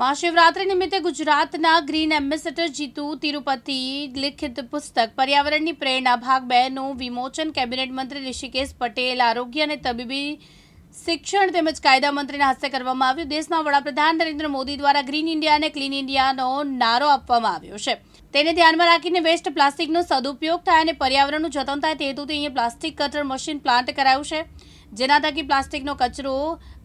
મહાશિવરાત્રી નિમિત્તે ગુજરાતના green ambassador Jitu Tirupati લિખિત પુસ્તક પર્યાવરણની પ્રેરણા ભાગ બેનું વિમોચન કેબિનેટ મંત્રી ઋષિકેશ પટેલ, આરોગ્ય અને તબીબી શિક્ષણ તેમજ કાયદા મંત્રીના હસ્તે કરવામાં આવ્યું. દેશના વડાપ્રધાન નરેન્દ્ર મોદી દ્વારા ગ્રીન ઇન્ડિયા અને ક્લીન ઇન્ડિયાનો નારો આપવામાં આવ્યો છે. તેને ધ્યાનમાં રાખીને વેસ્ટ પ્લાસ્ટિકનો સદુપયોગ થાય અને પર્યાવરણનું જતન થાય તે હેતુથી અહીંયા પ્લાસ્ટિક કટર મશીન પ્લાન્ટ કરાયું છે. જેના થકી પ્લાસ્ટિકનો કચરો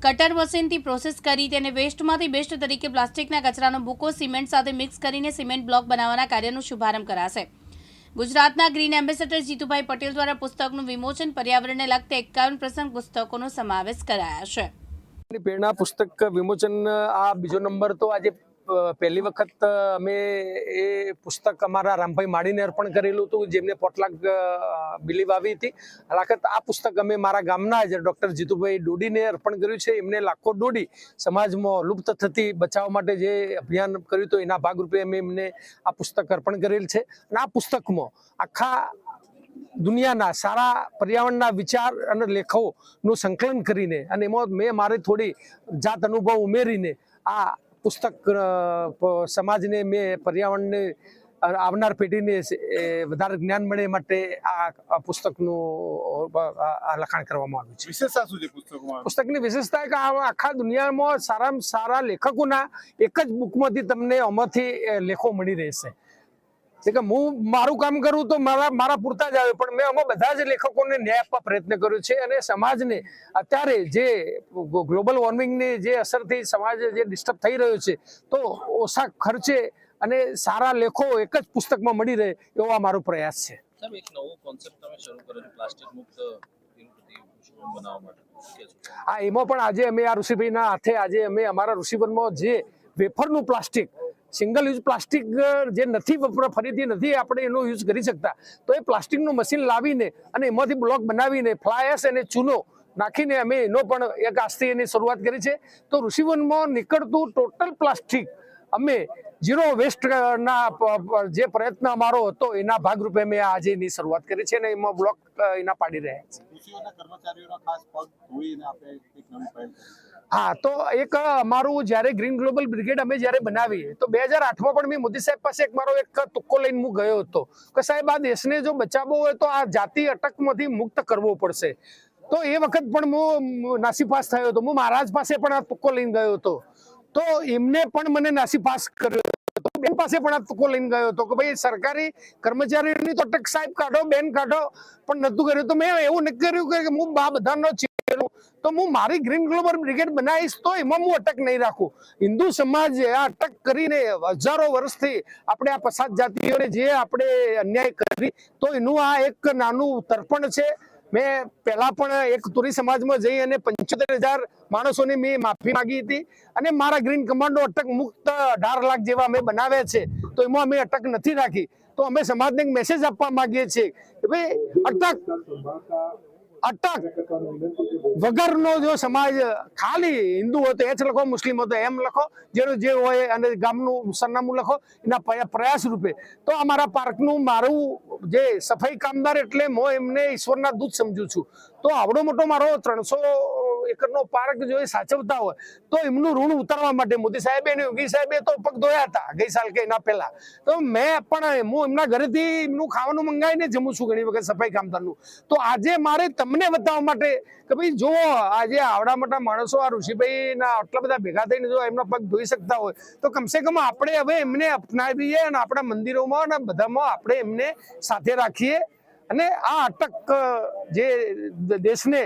કટર મશીનથી પ્રોસેસ કરી તેને વેસ્ટમાંથી બેસ્ટ તરીકે પ્લાસ્ટિકના કચરાનો ભૂકો સિમેન્ટ સાથે મિક્સ કરીને સિમેન્ટ બ્લોક બનાવવાના કાર્યનો શુભારંભ કરાશે. ગુજરાતના ગ્રીન એમ્બેસેડર જીતુભાઈ પટેલ દ્વારા પુસ્તકનું વિમોચન પર્યાવરણને લગતા એકાવન પ્રસંગ પુસ્તકોનો સમાવેશ કરાયા છે. પ્રેરણા પુસ્તક વિમોચન, આ બીજો નંબર તો આજે પહેલી વખત અમે એ પુસ્તક અમારા રામભાઈ માળીને અર્પણ કરેલું હતું, જેમને પોટલાક બિલીવ આવી હતી. હલાકત આ પુસ્તક અમે મારા ગામના જ ડૉક્ટર જીતુભાઈ ડોડીને અર્પણ કર્યું છે. એમને લાખો ડોડી સમાજમાં લુપ્ત થતી બચાવવા માટે જે અભિયાન કર્યું હતું, એના ભાગરૂપે અમે એમને આ પુસ્તક અર્પણ કરેલ છે. અને આ પુસ્તકમાં આખા દુનિયાના સારા પર્યાવરણના વિચાર અને લેખોનું સંકલન કરીને અને એમાં મેં મારી થોડી જાત અનુભવ ઉમેરીને આ પુસ્તક સમાજને મેં પર્યાવરણને આવનાર પેઢીને વધારે જ્ઞાન મળે માટે આ પુસ્તકનું લખાણ કરવામાં આવ્યું છે. વિશેષતા શું છે પુસ્તકમાં? પુસ્તકની વિશેષતા કે આખા દુનિયામાં સારામાં સારા લેખકોના એક જ બુકમાંથી તમને આમાંથી લેખો મળી રહેશે. એટલે કે હું મારું કામ કરું તો મારા મારા પૂરતા જ આવે. પણ મેં આમાં બધા જ લેખકોને ન્યાય આપવા પ્રયત્ન કર્યો છે અને સમાજને અત્યારે જે ગ્લોબલ વોર્મિંગની જે અસરથી સમાજ જે ડિસ્ટર્બ થઈ રહ્યો છે તો ઓછા ખર્ચે અને સારા લેખો એક જ પુસ્તકમાં મળી રહે એવો આ મારો પ્રયાસ છે. સાહેબ એક નવો કોન્સેપ્ટ તમે શરૂ કર્યો છે પ્લાસ્ટિક મુક્ત તિરુપતિ પુષ્કળ બનાવવા માટે. શું કહેશો? આ એમાં પણ આજે અમે આ ઋષિભાઈના હાથે આજે અમે અમારા ઋષિવનમાં જે વેફરનું પ્લાસ્ટિક સિંગલ યુઝ પ્લાસ્ટિક જે નથી વપરા, ફરીથી નથી આપણે એનો યુઝ કરી શકતા. તો એ પ્લાસ્ટિકનું મશીન લાવીને અને એમાંથી બ્લોક બનાવીને ફ્લાયસ અને ચૂનો નાખીને અમે એનો પણ એક આજથી એની શરૂઆત કરી છે. તો ઋષિવનમાં નીકળતું ટોટલ પ્લાસ્ટિક અમે ઝીરો વેસ્ટ ના, પ- પ- જે પ્રયત્ન અમારો હતો, એના ભાગરૂપે મેં આજે એની શરૂઆત કરી છે અને એમાં બ્લોક એના પાડી રહ્યા છે. હા, તો એક અમારું જ્યારે ગ્રીન ગ્લોબલ બ્રિગેડ અમે જ્યારે બનાવી તો બે હજાર આઠમાં પણ મેં મોદી સાહેબ પાસે એક મારો એક તુક્કો લઈને હું ગયો હતો કે સાહેબ, આ દેશને જો બચાવવો હોય તો આ જાતિ અટકમાંથી મુક્ત કરવો પડશે. તો એ વખત પણ હું નાસીપાસ થયો હતો. હું મહારાજ પાસે પણ આ તુક્કો લઈને ગયો હતો. તો એમને પણ મને નાસીપાસ કર્યો બેન પાસે પણ આ તુક્કો લઈને ગયો હતો કે ભાઈ, સરકારી કર્મચારીઓની તો અટક સાહેબ કાઢો, બેન કાઢો, પણ નતું કર્યું. તો મેં એવું નક્કી કર્યું કે હું બા બધાનો ચેલો તો હું મારી ગ્રીન ગ્લોબલ બ્રિગેડ બનાવીશ તો એમાં હું અટક નહીં રાખું. હિન્દુ સમાજે આ અટક કરીને હજારો વર્ષથી આપણે આ પસાદ જાતિઓને જે આપણે અન્યાય કરી, તો એનું આ એક નાનું તર્પણ છે. મેં પહેલા પણ એક તુરી સમાજમાં જઈ અને પંચોતેર હજાર માણસોની મેં માફી માંગી હતી અને મારા ગ્રીન કમાન્ડો અટક મુક્ત અઢાર લાખ જેવા અમે બનાવ્યા છે, તો એમાં અમે અટક નથી રાખી. તો અમે સમાજને એક મેસેજ આપવા માંગીએ છીએ કે ભાઈ, અટક. અટક. વગરનો જો સમાજ ખાલી હિન્દુ હોય તો એ જ લખો, મુસ્લિમ હોય તો એમ લખો, જેનું જે હોય અને ગામનું સરનામું લખો, એના પ્રયા- પ્રયાસ રૂપે. તો અમારા પાર્કનું મારું જે સફાઈ કામદાર એટલે હું એમને ઈશ્વરના દૂત સમજુ છું. તો આવડો મોટો મારો ત્રણસો એકરનો પાર્ક જો એ સાચવતા હોય, તો એમનું ઋણ ઉતારવા માટે મોદી સાહેબે અને યોગી સાહેબે તો પગ ધોયા હતા ગઈ સાલ કે એના પહેલા. તો મેં પણ હું એમના ઘરેથી એમનું ખાવાનું મંગાવીને જમું છું ઘણી વખત સફાઈ કામદારનું. તો આજે મારે તમને બતાવવા માટે કે ભાઈ જો આજે આવડા મોટા માણસો આ ઋષિભાઈના આટલા બધા ભેગા થઈને જો એમના પગ ધોઈ શકતા હોય, તો કમસે કમ આપણે હવે એમને અપનાવીએ અને આપણા મંદિરોમાં અને બધામાં આપણે એમને સાથે રાખીએ. અને આ અટક જે દેશને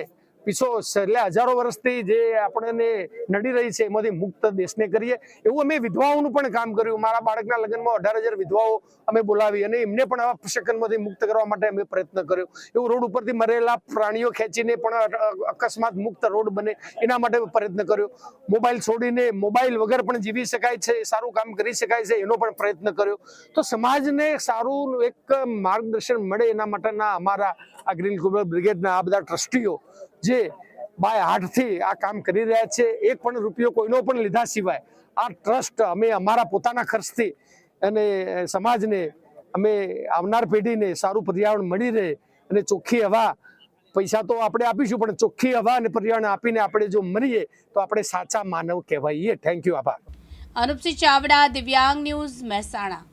પીછો એટલે હજારો વર્ષથી જે આપણને નડી રહી છે, એમાંથી મુક્ત દેશને કરીએ, એવું અમે વિધવાઓનું પણ કામ કર્યું. મારા બાળકના લગ્નમાં અઢાર હજાર વિધવાઓ અમે બોલાવી અને એમને પણ આવા પ્રશિક્ષણમાંથી મુક્ત કરવા માટે અમે પ્રયત્ન કર્યો. એવું રોડ ઉપરથી મરેલા પ્રાણીઓ ખેંચીને પણ અકસ્માત મુક્ત રોડ બને, એના માટે પ્રયત્ન કર્યો. મોબાઈલ છોડીને મોબાઈલ વગર પણ જીવી શકાય છે, સારું કામ કરી શકાય છે, એનો પણ પ્રયત્ન કર્યો. તો સમાજને સારું એક માર્ગદર્શન મળે એના માટેના અમારા આ ગ્રીન કુબર બ્રિગેડના આ બધા ટ્રસ્ટીઓ જે બાય હાર્ટથી આ કામ કરી રહ્યા છે, એક પણ રૂપિયો કોઈનો પણ લીધા સિવાય આ ટ્રસ્ટ અમે અમારા પોતાના ખર્ચથી અને સમાજને અમે આવનાર પેઢીને સારું પર્યાવરણ મળી રહે અને ચોખ્ખી હવા, પૈસા તો આપણે આપીશું, પણ ચોખ્ખી હવા અને પર્યાવરણ આપીને આપણે જો મરીએ, તો આપણે સાચા માનવ કહેવાઈએ. થેન્ક યુ આભાર. અનુપસિંહ ચાવડા, દિવ્યાંગ ન્યૂઝ મહેસાણા.